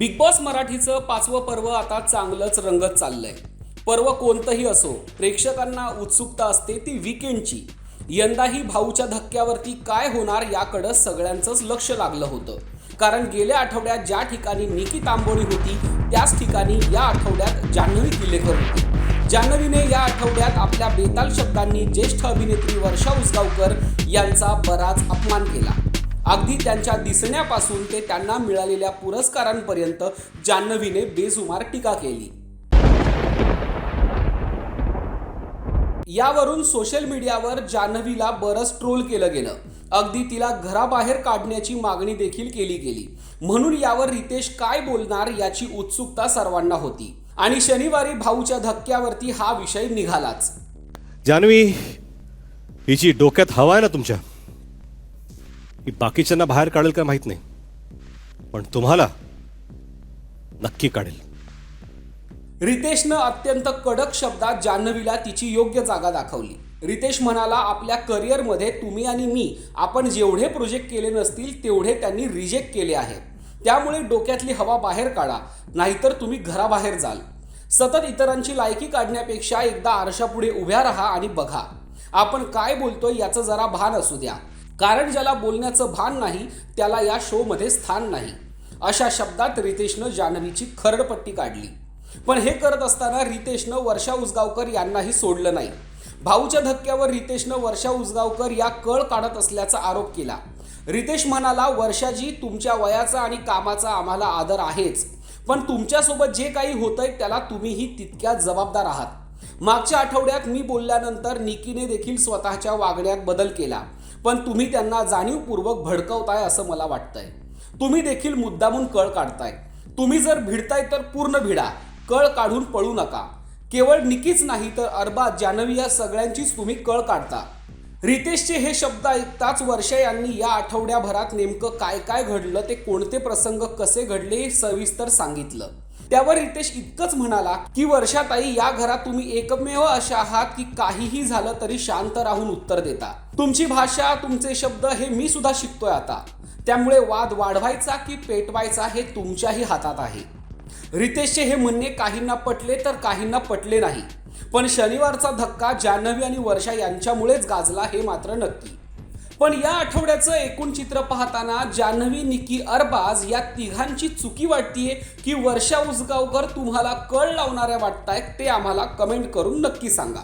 Big boss मराठीचं पाचवं पर्व आता चांगलंच रंगत चाललंय. पर्व कोणतंही असो प्रेक्षकांना उत्सुकता असते ती विकेंडची यंदाही भाऊच्या धक्क्यावरती काय होणार याकडं सगळ्यांचंच लक्ष लागलं होतं. कारण गेल्या आठवड्यात ज्या ठिकाणी निकी तांबोळी होती त्याच ठिकाणी या आठवड्यात जान्हवी किल्लेकर होती. जान्हवीने या आठवड्यात आपल्या बेताल शब्दांनी ज्येष्ठ अभिनेत्री वर्षा उसगावकर यांचा बराच अपमान केला. अगदी त्यांच्या दिसण्यापासून ते त्यांना मिळालेल्या पुरस्कारांपर्यंत जान्हवीने बेसुमार टीका केली. यावरून सोशल मीडियावर जान्हवीला बरंच ट्रोल केलं गेलं. अगदी तिला घराबाहेर काढण्याची मागणी देखील केली गेली. म्हणून यावर रितेश काय बोलणार याची उत्सुकता सर्वांना होती. आणि शनिवारी भाऊच्या धक्क्यावरती हा विषय निघालाच. जान्हवी हिची डोक्यात हवा आहे ना तुमच्या? ही बाकीच्यांना बाहेर काढेल का माहीत नाही. पण तुम्हाला नक्की काढेल. रितेशनं अत्यंत कडक शब्दात जान्हवीला तिची योग्य जागा दाखवली. रितेश म्हणाला आपल्या करिअरमध्ये तुम्ही आणि मी आपण जेवढे प्रोजेक्ट केले नसतील तेवढे त्यांनी रिजेक्ट केले आहेत. त्यामुळे डोक्यातली हवा बाहेर काढा नाहीतर तुम्ही घराबाहेर जाल. सतत इतरांची लायकी काढण्यापेक्षा एकदा आरशापुढे उभ्या राहा आणि बघा. आपण काय बोलतोय याचं जरा भान असू द्या. कारण ज्याला बोलण्याचं भान नाही त्याला या शोमध्ये स्थान नाही. अशा शब्दात रितेशनं जान्हवीची खरडपट्टी काढली. पण हे करत असताना रितेशनं वर्षा उसगावकर यांनाही सोडलं नाही. भाऊच्या धक्क्यावर रितेशनं वर्षा उसगावकर या कळ काढत असल्याचा आरोप केला. रितेश म्हणाला वर्षाजी तुमच्या वयाचा आणि कामाचा आम्हाला आदर आहेच. पण तुमच्यासोबत जे काही होतंय त्याला तुम्हीही तितक्या जबाबदार आहात. मागच्या आठवड्यात मी बोलल्यानंतर निकीने देखील स्वतःच्या वागण्यात बदल केला. पण तुम्ही त्यांना जाणीवपूर्वक भडकवताय असं मला वाटतंय. तुम्ही देखील मुद्दामून कळ काढताय. तुम्ही जर भिडताय तर पूर्ण भिडा. कळ काढून पळू नका. केवळ निकीच नाही तर अरबाज जानवी या सगळ्यांचीच तुम्ही कळ काढता. रितेशचे हे शब्द ऐकताच वर्षा यांनी या आठवड्याभरात नेमकं काय काय घडलं ते कोणते प्रसंग कसे घडले हे सविस्तर सांगितलं. त्यावर रितेश इतकंच म्हणाला की वर्षाताई या घरात तुम्ही एकमेव अशा आहात की काहीही झालं तरी शांत राहून उत्तर देता. तुमची भाषा तुमचे शब्द हे मी सुद्धा शिकतोय आता. त्यामुळे वाद वाढवायचा की पेटवायचा हे तुमच्याही हातात आहे. रितेशचे हे म्हणणे काहींना पटले तर काहींना पटले नाही. पण शनिवारचा धक्का जान्हवी आणि वर्षा यांच्यामुळेच गाजला हे मात्र नक्की. पण या आठवड्याचं एकूण चित्र पाहताना जान्हवी निकी अरबाज या तिघांची चुकी वाटतीये की वर्षा उसगावकर तुम्हाला कळ लावणाऱ्या वाटतायत ते आम्हाला कमेंट करून नक्की सांगा.